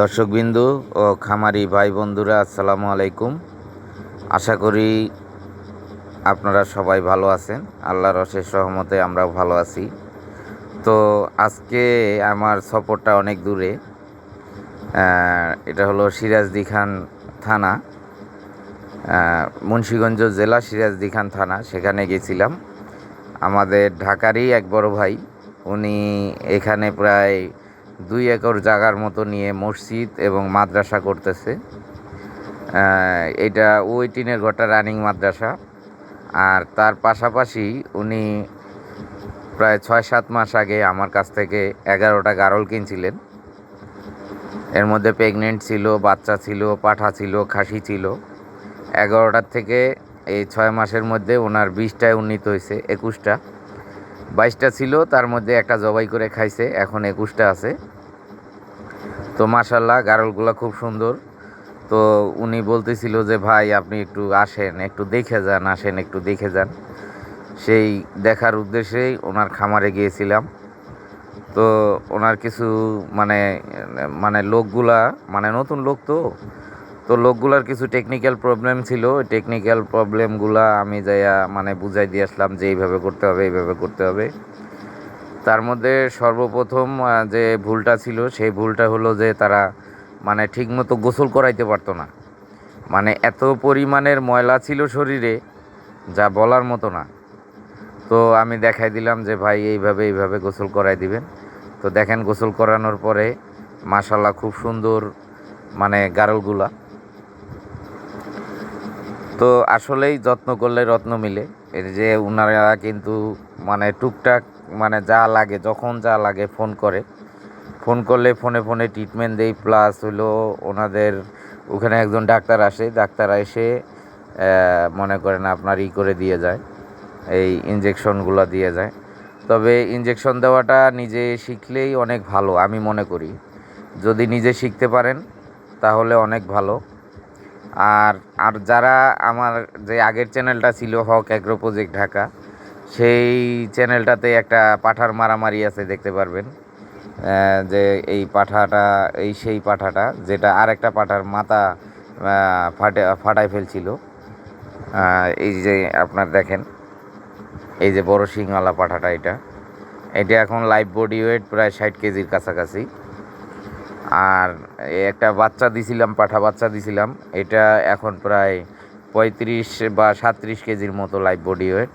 দর্শকবিন্দু ও খামারি ভাই বন্ধুরা আসসালামু আলাইকুম। আশা করি আপনারা সবাই ভালো আছেন। আল্লাহর অশেষ সহমতে আমরাও ভালো আছি। তো আজকে আমার সফরটা অনেক দূরে। এটা হলো সিরাজদি খান থানা। মুন্সীগঞ্জ জেলা সিরাজদি খান থানা, সেখানে গেছিলাম। আমাদের ঢাকারই এক বড় ভাই। উনি এখানে প্রায় দুই একর জায়গার মতো নিয়ে মসজিদ এবং মাদ্রাসা করতেছে। এটা ওই টিনের ঘরটা রানিং মাদ্রাসা। আর তার পাশাপাশি উনি প্রায় ছয় সাত মাস আগে আমার কাছ থেকে এগারোটা গারল কিনছিলেন। এর মধ্যে প্রেগনেন্ট ছিল, বাচ্চা ছিল, পাঠা ছিল, খাসি ছিল। এগারোটার থেকে এই ছয় মাসের মধ্যে ওনার বিশটায় উন্নীত হয়েছে, একুশটা। বাইশটা ছিল, তার মধ্যে একটা জবাই করে খাইছে, এখন একুশটা আছে। তো মাশাল্লাহ, গারলগুলো খুব সুন্দর। তো উনি বলতেছিল যে, ভাই, আপনি একটু আসেন, একটু দেখে যান, আসেন, একটু দেখে যান। সেই দেখার উদ্দেশ্যেই ওনার খামারে গিয়েছিলাম। তো ওনার কিছু মানে মানে লোকগুলা মানে নতুন লোক তো তো লোকগুলার কিছু টেকনিক্যাল প্রবলেম ছিল। টেকনিক্যাল প্রবলেমগুলা আমি যাইয়া মানে বুঝাই দিয়ে আসলাম যে এইভাবে করতে হবে, এইভাবে করতে হবে। তার মধ্যে সর্বপ্রথম যে ভুলটা ছিল, সেই ভুলটা হলো যে তারা মানে ঠিকমতো গোসল করাইতে পারতো না। মানে এত পরিমাণের ময়লা ছিল শরীরে, যা বলার মতো না। তো আমি দেখাই দিলাম যে, ভাই, এইভাবে এইভাবে গোসল করাই দিবেন। তো দেখেন, গোসল করানোর পরে মাশাল্লাহ খুব সুন্দর মানে গারলগুলা। তো আসলেই যত্ন করলে রত্ন মিলে। এর যে ওনারা কিন্তু মানে টুকটাক মানে যা লাগে, যখন যা লাগে ফোন করে। ফোন করলে ফোনে ফোনে ট্রিটমেন্ট দেই প্লাস হলো ওনাদের ওখানে একজন ডাক্তার আসে, ডাক্তার এসে মনে করেন আপনার ই করে দিয়ে যায়, এই ইঞ্জেকশনগুলো দিয়ে যায়। তবে ইঞ্জেকশন দেওয়াটা নিজে শিখলেই অনেক ভালো, আমি মনে করি। যদি নিজে শিখতে পারেন, তাহলে অনেক ভালো। আর আর যারা আমার যে আগের চ্যানেলটা ছিল হক অ্যাগ্রো প্রজেক্ট ঢাকা, সেই চ্যানেলটাতে একটা পাঠার মারামারি আছে দেখতে পারবেন। যে এই পাঠাটা, এই সেই পাঠাটা, যেটা আর একটা পাঠার মাথা ফাটে, ফাটায় ফেলছিল। এই যে আপনার দেখেন, এই যে বড় শিংওয়ালা পাঠাটা এটা। এটা এখন লাইভ বডি ওয়েট প্রায় ষাট কেজির কাছাকাছি। আর একটা বাচ্চা দিছিলাম, পাঠা বাচ্চা দিছিলাম। এটা এখন প্রায় পঁয়ত্রিশ বা সাঁত্রিশ কেজির মতো লাইভ বডি ওয়েট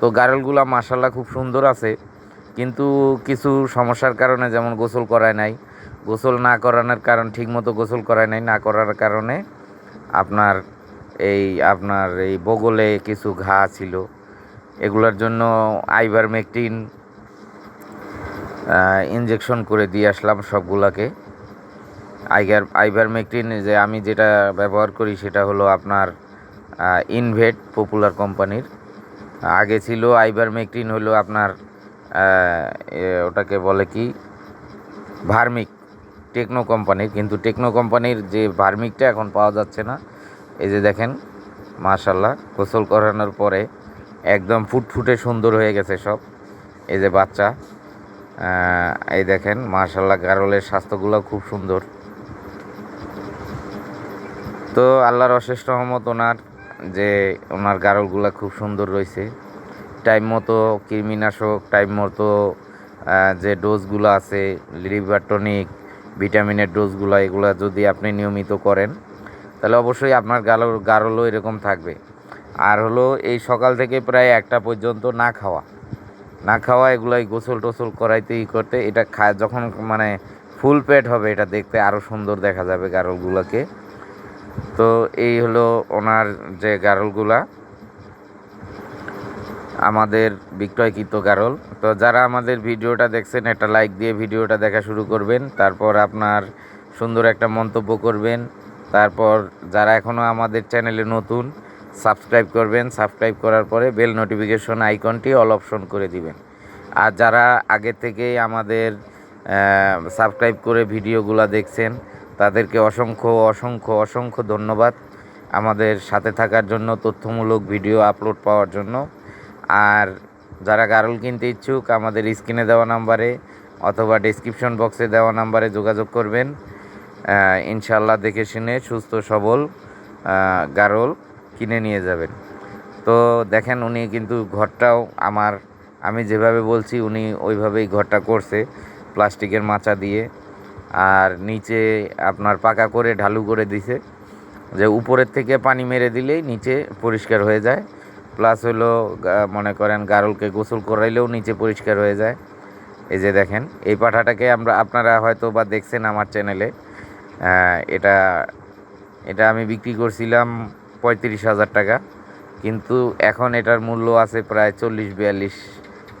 তো গারলগুলা মাসাল্লাহ খুব সুন্দর আছে। কিন্তু কিছু সমস্যার কারণে যেমন গোসল করায় নাই, গোসল না করানোর কারণ, ঠিকমতো গোসল করায় নাই, না করার কারণে আপনার এই আপনার এই বগলে কিছু ঘা ছিল। এগুলোর জন্য আইভারমেকটিন ইনজেকশন করে দিয়ে আসলাম সবগুলাকে। আইগার আইভারমেকটিন যে আমি যেটা ব্যবহার করি সেটা হলো আপনার ইনভেট পপুলার কোম্পানির। আগে ছিল আইভারমেকটিন হলো আপনার ওটাকে বলে কি? ভার্মিক, টেকনো কোম্পানির। কিন্তু টেকনো কোম্পানির যে ভার্মিকটা এখন পাওয়া যাচ্ছে না, এই যে দেখেন মাশাল্লাহ গোসল করানোর পরে একদম ফুটফুটে সুন্দর হয়ে গেছে সব। এই যে বাচ্চা এই দেখেন মাশাল্লাহ গারলের স্বাস্থ্যগুলো খুব সুন্দর। তো আল্লাহর অশেষ রহমত ওনার, যে ওনার গারলগুলো খুব সুন্দর রয়েছে। টাইম মতো কৃমিনাশক টাইম মতো যে ডোজগুলো আছে লিভার টনিক ভিটামিনের ডোজগুলো, এগুলো যদি আপনি নিয়মিত করেন, তাহলে অবশ্যই আপনার গারল গারলও এরকম থাকবে। আর হলো এই সকাল থেকে প্রায় একটা পর্যন্ত না খাওয়া। না খাওয়া এগুলাই গোসল টোসল করাইতে ই করতে, এটা খায় যখন মানে ফুল পেট হবে, এটা দেখতে আরও সুন্দর দেখা যাবে গারলগুলোকে। তো এই হলো ওনার যে গারলগুলা। আমাদের বিক্রয়কৃত গারল। তো যারা আমাদের ভিডিওটা দেখছেন, একটা লাইক দিয়ে ভিডিওটা দেখা শুরু করবেন, তারপর আপনার সুন্দর একটা মন্তব্য করবেন, তারপর যারা এখনও আমাদের চ্যানেলে নতুন, সাবস্ক্রাইব করবেন, সাবস্ক্রাইব করার পরে বেল নোটিফিকেশন আইকনটি অল অপশন করে দিবেন। আর যারা আগে থেকেই আমাদের সাবস্ক্রাইব করে ভিডিওগুলো দেখছেন তাদেরকে অসংখ্য অসংখ্য অসংখ্য ধন্যবাদ আমাদের সাথে থাকার জন্য, তথ্যমূলক ভিডিও আপলোড পাওয়ার জন্য। আর যারা গারল কিনতে ইচ্ছুক, আমাদের স্ক্রিনে দেওয়া নাম্বারে অথবা ডেসক্রিপশন বক্সে দেওয়া নাম্বারে যোগাযোগ করবেন। ইনশাল্লাহ দেখে শুনে সুস্থ, সবল গারল কিনে নিয়ে যাবেন। তো দেখেন, উনি কিন্তু ঘরটাও আমার, আমি যেভাবে বলছি, উনি ওইভাবেই ঘরটা করছে, প্লাস্টিকের মাচা দিয়ে। আর নিচে আপনার পাকা করে ঢালু করে দিছে, যে উপরের থেকে পানি মেরে দিলেই নিচে পরিষ্কার হয়ে যায়। প্লাস হলো মনে করেন গারলকে গোসল করাইলেও নিচে পরিষ্কার হয়ে যায়। এই যে দেখেন, এই পাঠাটাকে আমরা, আপনারা হয়তো বা দেখছেন আমার চ্যানেলে এটা এটা আমি বিক্রি করছিলাম পঁয়ত্রিশ হাজার টাকা, কিন্তু এখন এটার মূল্য আছে প্রায় চল্লিশ বিয়াল্লিশ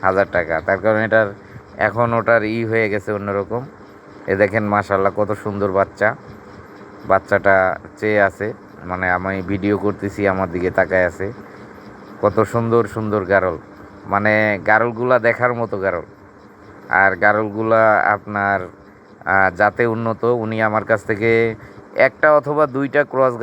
হাজার টাকা। তার কারণ এটার, এখন ওটার ই হয়ে গেছে অন্যরকম। এ দেখেন মাশাল্লাহ কত সুন্দর বাচ্চা। বাচ্চাটা চেয়ে আছে মানে আমি ভিডিও করতেছি, আমার দিকে তাকায় আছে। কত সুন্দর সুন্দর গারল। মানে গারলগুলা দেখার মতো গারল। আর গারলগুলা আপনার যাতে উন্নত, উনি আমার কাছ থেকে একটা অথবা দুইটা ক্রস গারল